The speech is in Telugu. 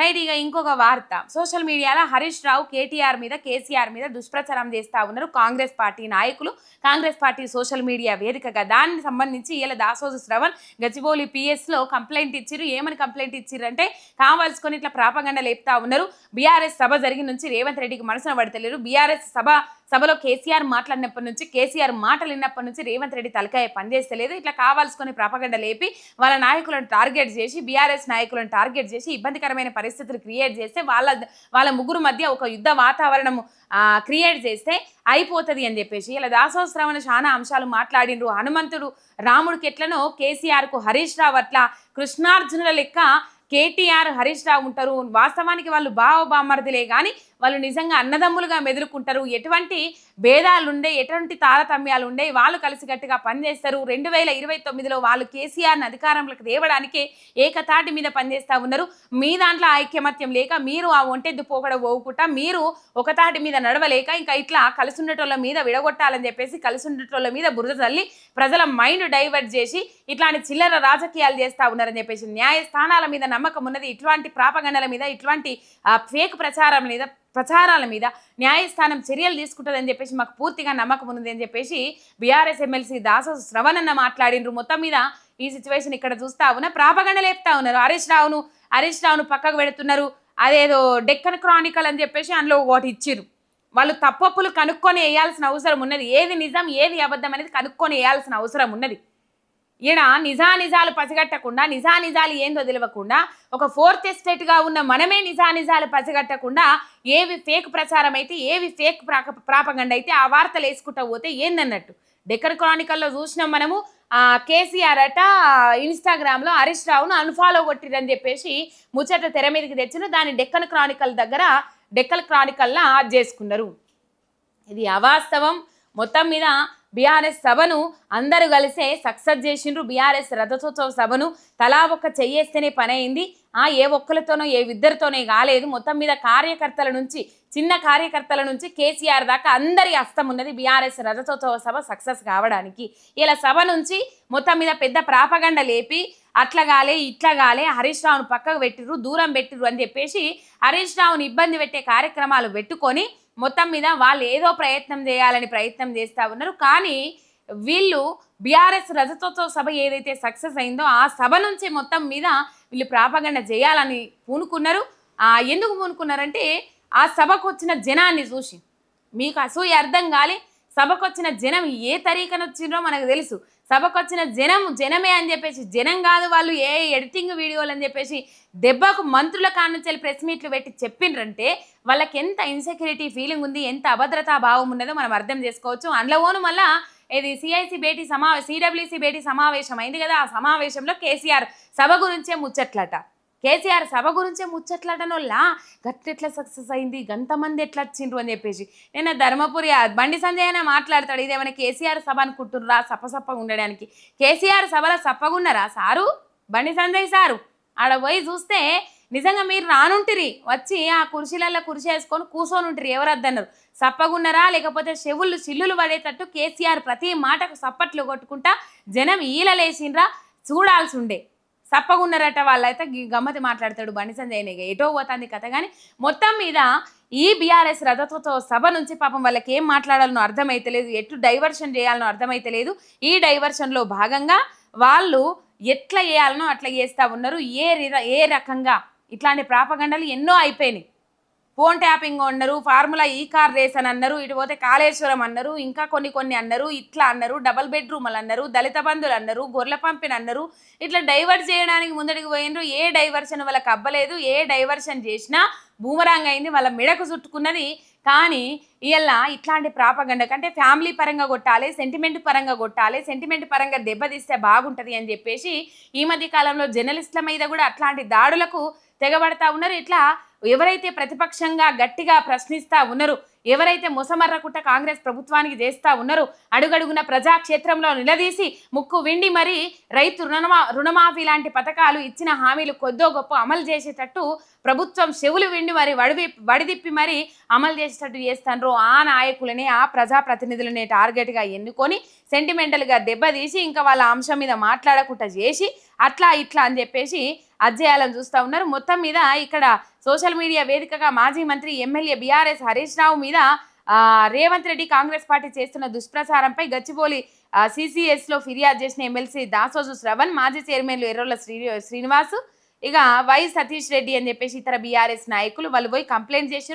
రైట్ ఇక ఇంకొక వార్త. సోషల్ మీడియాలో హరీష్ రావు కేటీఆర్ మీద కేసీఆర్ మీద దుష్ప్రచారం చేస్తూ ఉన్నారు కాంగ్రెస్ పార్టీ నాయకులు. కాంగ్రెస్ పార్టీ సోషల్ మీడియా వేదికగా దానికి సంబంధించి ఇలా దాసోజు శ్రవణ్ గచ్చిబౌలి పిఎస్లో కంప్లైంట్ ఇచ్చిర్రు. ఏమని కంప్లైంట్ ఇచ్చిర్రు అంటే కావాల్సుకొని ఇట్లా ప్రాపగండ లేపుతా ఉన్నారు. బీఆర్ఎస్ సభ జరిగిన నుంచి రేవంత్ రెడ్డికి మనసున పడతలేరు. బీఆర్ఎస్ సభ సభలో కేసీఆర్ మాట్లాడినప్పటి నుంచి కేసీఆర్ మాటలు విన్నప్పటి నుంచి రేవంత్ రెడ్డి తలకాయ పనిచేస్తలేదు ఇట్లా కావాల్సుకొని ప్రాపగండ లేపి వాళ్ళ నాయకులను టార్గెట్ చేసి బీఆర్ఎస్ నాయకులను టార్గెట్ చేసి ఇబ్బందికరమైన పరిస్థితులు క్రియేట్ చేస్తే వాళ్ళ వాళ్ళ ముగ్గురు మధ్య ఒక యుద్ధ వాతావరణం క్రియేట్ చేస్తే అయిపోతుంది అని చెప్పేసి ఇలా దాసోత్సరమణ చాలా అంశాలు మాట్లాడిండ్రు. హనుమంతుడు రాముడికి ఎట్లనో కేసీఆర్కు హరీష్ రావు అట్లా కృష్ణార్జునుల లెక్క కేటీఆర్ హరీష్ రావు ఉంటారు. వాస్తవానికి వాళ్ళు బావ బామ్మర్దులే కానీ వాళ్ళు నిజంగా అన్నదమ్ములుగా మెదులుకుంటారు. ఎటువంటి భేదాలు ఉండే ఎటువంటి తారతమ్యాలు ఉండే వాళ్ళు కలిసికట్టుగా పనిచేస్తారు. రెండు వేల ఇరవై తొమ్మిదిలో వాళ్ళు కేసీఆర్ని అధికారంలోకి తేవడానికే ఏకతాటి మీద పనిచేస్తూ ఉన్నారు. మీ దాంట్లో ఐక్యమత్యం లేక మీరు ఆ ఒంటెద్దు పోకడ పోవుకుంటా మీరు ఒకతాటి మీద నడవలేక ఇంకా ఇట్లా కలిసిండేటోళ్ళ మీద విడగొట్టాలని చెప్పేసి కలిసిండేటోళ్ళ మీద బురద తల్లి ప్రజల మైండ్ డైవర్ట్ చేసి ఇట్లాంటి చిల్లర రాజకీయాలు చేస్తా ఉన్నారని చెప్పేసి న్యాయస్థానాల మీద నమ్మకం ఉన్నది ఇట్లాంటి ప్రాపగండల మీద ఇట్లాంటి ఫేక్ ప్రచారం మీద ప్రచారాల మీద న్యాయస్థానం చర్యలు తీసుకుంటుందని చెప్పేసి మాకు పూర్తిగా నమ్మకం ఉంది అని చెప్పేసి బీఆర్ఎస్ ఎమ్మెల్సీ దాస శ్రవణన్న మాట్లాడిండ్రు. మొత్తం మీద ఈ సిచ్యువేషన్ ఇక్కడ చూస్తా ఉన్న ప్రాపగండ లేపుతా ఉన్నారు. హరీష్ రావును హరీష్ రావును పక్కకు పెడుతున్నారు. అదేదో డెక్కన్ క్రానికల్ అని చెప్పేసి అందులో ఒకటి ఇచ్చిర్రు. వాళ్ళు తప్పప్పులు కనుక్కొని వేయాల్సిన అవసరం ఉన్నది. ఏది నిజం ఏది అబద్ధం అనేది కనుక్కొని వేయాల్సిన అవసరం ఉన్నది. ఈడ నిజానిజాలు పసిగట్టకుండా నిజానిజాలు ఏందో తెలియకుండా ఒక ఫోర్త్ ఎస్టేట్గా ఉన్న మనమే నిజానిజాలు పసిగట్టకుండా ఏవి ఫేక్ ప్రచారం అయితే ఏవి ఫేక్ ప్రాపగండ అయితే ఆ వార్తలు వేసుకుంటా పోతే ఏందన్నట్టు? డెక్కన్ క్రానికల్లో చూసినాం మనము కేసీఆర్ అట ఇన్స్టాగ్రామ్లో హరీష్ రావును అన్ఫాలో కొట్టిరని చెప్పేసి ముచ్చట తెర మీదకి తెచ్చిన దాన్ని డెక్కన్ క్రానికల్ దగ్గర డెక్కల్ క్రానికల్లా ఆడ్ చేసుకున్నారు. ఇది అవాస్తవం. మొత్తం మీద బీఆర్ఎస్ సభను అందరూ కలిసే సక్సెస్ చేసిండ్రు. బీఆర్ఎస్ రథోత్సవ సభను తలా ఒక్క చెయ్యేస్తేనే పని అయింది ఆ ఏ ఒక్కరితోనో ఏ ఇద్దరితోనే కాలేదు. మొత్తం మీద కార్యకర్తల నుంచి చిన్న కార్యకర్తల నుంచి కేసీఆర్ దాకా అందరి హస్తం ఉన్నది బీఆర్ఎస్ రథోత్సవ సభ సక్సెస్ కావడానికి. ఇలా సభ నుంచి మొత్తం మీద పెద్ద ప్రాపగండ లేపి అట్లా గాలే ఇట్లా గాలే హరీష్ రావును పక్కకు పెట్టిర్రు దూరం పెట్టిర్రు అని చెప్పేసి హరీష్ రావుని ఇబ్బంది పెట్టే కార్యక్రమాలు పెట్టుకొని మొత్తం మీద వాళ్ళు ఏదో ప్రయత్నం చేయాలని ప్రయత్నం చేస్తూ ఉన్నారు. కానీ వీళ్ళు బీఆర్ఎస్ రజతోత్సవ సభ ఏదైతే సక్సెస్ అయిందో ఆ సభ నుంచి మొత్తం మీద వీళ్ళు ప్రాపగండ చేయాలని పూనుకున్నారు. ఎందుకు పూనుకున్నారంటే ఆ సభకు వచ్చిన జనాన్ని చూసి. మీకు అసూయ అర్థం కాలి సభకొచ్చిన జనం ఏ తరీకన వచ్చిందో మనకు తెలుసు. సభకొచ్చిన జనం జనమే అని చెప్పేసి జనం కాదు వాళ్ళు ఏ ఎడిటింగ్ వీడియోలు అని చెప్పేసి దెబ్బకు మంత్రుల కానుంచి ప్రెస్ మీట్లు పెట్టి చెప్పిండ్రంటే వాళ్ళకి ఎంత ఇన్సెక్యూరిటీ ఫీలింగ్ ఉంది ఎంత అభద్రతా భావం ఉన్నదో మనం అర్థం చేసుకోవచ్చు. అందులోను మళ్ళా ఇది సిఐసి భేటీ సమా సిడబ్ల్యూసి భేటీ సమావేశం అయింది కదా ఆ సమావేశంలో కేసీఆర్ సభ గురించే ముచ్చట్లట. కేసీఆర్ సభ గురించే ముచ్చట్లాటనోళ్ళ గట్లెట్లా సక్సెస్ అయింది? గంతమంది ఎట్లా వచ్చిండ్రు అని చెప్పేసి. నేను ధర్మపురి బండి సంజయ్ అనే మాట్లాడతాడు ఇదేమైనా కేసీఆర్ సభ అనుకుంటుర్రా సప్పసప్పగా ఉండడానికి. కేసీఆర్ సభలో సప్పగున్నారా సారు? బండి సంజయ్ సారు? ఆడ పోయి చూస్తే నిజంగా మీరు రానుంటిరి. వచ్చి ఆ కుర్చీలలో కుర్చీ వేసుకొని కూర్చొని ఉంటారు ఎవరద్దన్నారు సప్పగున్నారా లేకపోతే చెవులు చిల్లులు పడేటట్టు కేసీఆర్ ప్రతి మాటకు సప్పట్లు కొట్టుకుంటా జనం ఈలలేసిండ్రా? చూడాల్సి ఉండే సప్పగున్నారట వాళ్ళైతే గమ్మతి మాట్లాడతాడు బండి సంజయ్ ఎటో పోతుంది కథ. కానీ మొత్తం మీద ఈ బీఆర్ఎస్ రథత్వతో సభ నుంచి పాపం వాళ్ళకి ఏం మాట్లాడాలనో అర్థమైతలేదు. ఎటు డైవర్షన్ చేయాలనో అర్థమైతలేదు. ఈ డైవర్షన్లో భాగంగా వాళ్ళు ఎట్లా చేయాలనో అట్లా చేస్తూ ఉన్నారు. ఏ రి- ఏ రకంగా ఇట్లాంటి ప్రాపగండలు ఎన్నో అయిపోయినాయి. ఫోన్ ట్యాపింగ్ అన్నారు ఫార్ములా ఈ కార్ రేస్ అని అన్నారు ఇటు పోతే కాళేశ్వరం అన్నారు ఇంకా కొన్ని కొన్ని అన్నారు ఇట్లా అన్నారు డబల్ బెడ్రూమ్లు అన్నారు దళిత బంధులు అన్నారు గొర్రెల పంపిన అన్నారు ఇట్లా డైవర్ట్ చేయడానికి ముందడికి పోయినరు ఏ డైవర్షన్ వాళ్ళకి అబ్బలేదు ఏ డైవర్షన్ చేసినా బూమరాంగ్ అయింది వాళ్ళ మెడకు చుట్టుకున్నది. కానీ ఇవాళ ఇట్లాంటి ప్రాపగండ కంటే ఫ్యామిలీ పరంగా కొట్టాలి సెంటిమెంట్ పరంగా కొట్టాలి సెంటిమెంట్ పరంగా దెబ్బతీస్తే బాగుంటుంది అని చెప్పేసి ఈ మధ్య కాలంలో జర్నలిస్టుల మీద కూడా అట్లాంటి దాడులకు తెగబడతా ఉన్నారు. ఇట్లా ఎవరైతే ప్రతిపక్షంగా గట్టిగా ప్రశ్నిస్తా ఉన్నారు ఎవరైతే మొసమర్రకుట్ట కాంగ్రెస్ ప్రభుత్వానికి చేస్తా ఉన్నారో అడుగడుగున ప్రజాక్షేత్రంలో నిలదీసి ముక్కు విండి మరి రైతు రుణమా రుణమాఫీ లాంటి పథకాలు ఇచ్చిన హామీలు కొద్దో గొప్ప అమలు చేసేటట్టు ప్రభుత్వం చెవులు విండి మరి వడివి వడిదిప్పి మరి అమలు చేసేటట్టు చేస్తాండ్రో ఆ నాయకులని ఆ ప్రజాప్రతినిధులనే టార్గెట్గా ఎన్నుకొని సెంటిమెంటల్గా దెబ్బతీసి ఇంకా వాళ్ళ అంశం మీద మాట్లాడకుండా చేసి అట్లా ఇట్లా అని చెప్పేసి అధ్యయాలను చూస్తూ ఉన్నారు. మొత్తం మీద ఇక్కడ సోషల్ మీడియా వేదికగా మాజీ మంత్రి ఎమ్మెల్యే బీఆర్ఎస్ హరీష్ రావు మీద రేవంత్ రెడ్డి కాంగ్రెస్ పార్టీ చేస్తున్న దుష్ప్రచారంపై గచ్చిబౌలి సిసిఎస్లో ఫిర్యాదు చేసిన ఎమ్మెల్సీ దాసోజు శ్రవణ్ మాజీ చైర్మన్లు ఎర్రోల శ్రీ శ్రీనివాస్ ఇక వై సతీష్ రెడ్డి అని చెప్పేసి ఇతర బీఆర్ఎస్ నాయకులు వాళ్ళు పోయి కంప్లైంట్ చేసి